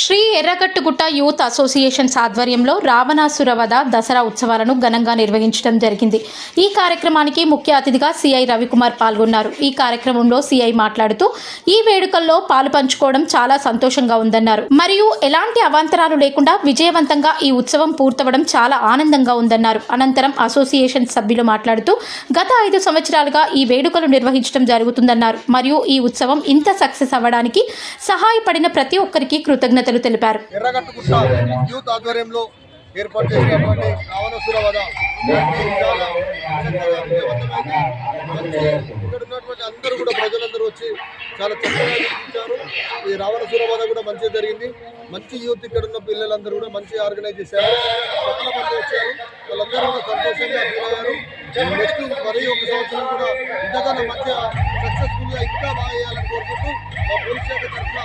Shri Erragattugutta youth association ఆధ్వర్యంలో రావణాసుర వధ దసరా ఉత్సవాలను ఘనంగా నిర్వహించడం జరిగింది. ఈ కార్యక్రమానికి ముఖ్య అతిథిగా సిఐ రవికుమార్ పాల్గొన్నారు. ఈ కార్యక్రమంలో సిఐ మాట్లాడుతూ ఈ వేడుకల్లో పాలు పంచుకోవడం చాలా సంతోషంగా ఉందన్నారు. మరియు ఎలాంటి అవాంతరాలు లేకుండా విజయవంతంగా ఈ ఉత్సవం పూర్తవడం చాలా ఆనందంగా ఉందన్నారు. అనంతరం అసోసియేషన్ సభ్యులు మాట్లాడుతూ గత ఐదు సంవత్సరాలుగా ఈ వేడుకలు నిర్వహించడం జరుగుతుందన్నారు. మరియు ఈ ఉత్సవం ఇంత సక్సెస్ అవ్వడానికి సహాయపడిన ప్రతి ఒక్కరికి కృతజ్ఞతలు తెలిపారు. యూత్ ఆధ్వర్యంలో ఏర్పాటు చేసినటువంటి రావణసుర వధ చాలా చక్కగా విజయవంతమైంది. ఇక్కడ ఉన్నటువంటి అందరూ కూడా ప్రజలందరూ వచ్చి చాలా చక్కగా వీక్షించారు ఈ రావణసుర వధ కూడా మంచిగా జరిగింది. మంచి యూత్ ఇక్కడ ఉన్న పిల్లలందరూ కూడా మంచి ఆర్గనైజ్ చేశారు. చాలా మంది వచ్చారు. వాళ్ళందరూ కూడా సంతోషంగా ఫీల్ అయ్యారు. నెక్స్ట్ మరీ ఒక సంవత్సరం కూడా ఇంతకన్నా మంచిగా సక్సెస్ఫుల్గా ఇంకా బాగా చేయాలని కోరుకుంటూ మా పోలీస్ శాఖ తరఫున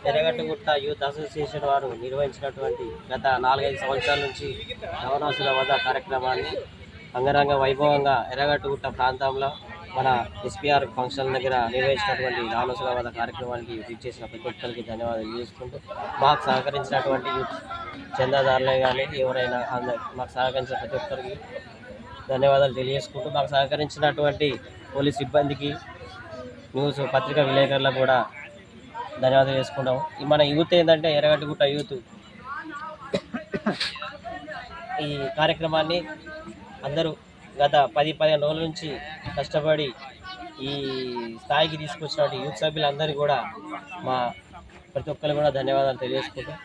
ఎర్రగట్టుకుంట యూత్ మరొకసారి యూత్ అసోసియేషన్ వారు నిర్వహించినటువంటి గత నాలుగైదు సంవత్సరాల నుంచి నవనాసుల వద్ద కార్యక్రమాన్ని అంగరంగ వైభవంగా ఎర్రగట్టుగుట్ట ప్రాంతంలో మన ఎస్పీఆర్ ఫంక్షన్ దగ్గర నిర్వహించినటువంటి రావణాసుల వద్ద కార్యక్రమానికి చేసిన ప్రతి ఒక్కరికి ధన్యవాదాలు చేసుకుంటూ మాకు సహకరించినటువంటి యూత్ చందాదారులే కానీ ఎవరైనా మాకు సహకరించిన ప్రతి ఒక్కరికి ధన్యవాదాలు తెలియజేసుకుంటూ మాకు సహకరించినటువంటి పోలీస్ సిబ్బందికి న్యూస్ పత్రికా విలేకరులకు కూడా ధన్యవాదాలు చేసుకుంటాం మన యూత్ ఏంటంటే ఎర్రగడ్డగుట్ట యూత్ ఈ కార్యక్రమాన్ని అందరూ గత పది పదిహేను రోజుల నుంచి కష్టపడి ఈ స్థాయికి తీసుకొచ్చినటువంటి యూత్ సభ్యులందరికీ కూడా మా ప్రతి ఒక్కరు కూడా ధన్యవాదాలు తెలియజేసుకుంటాం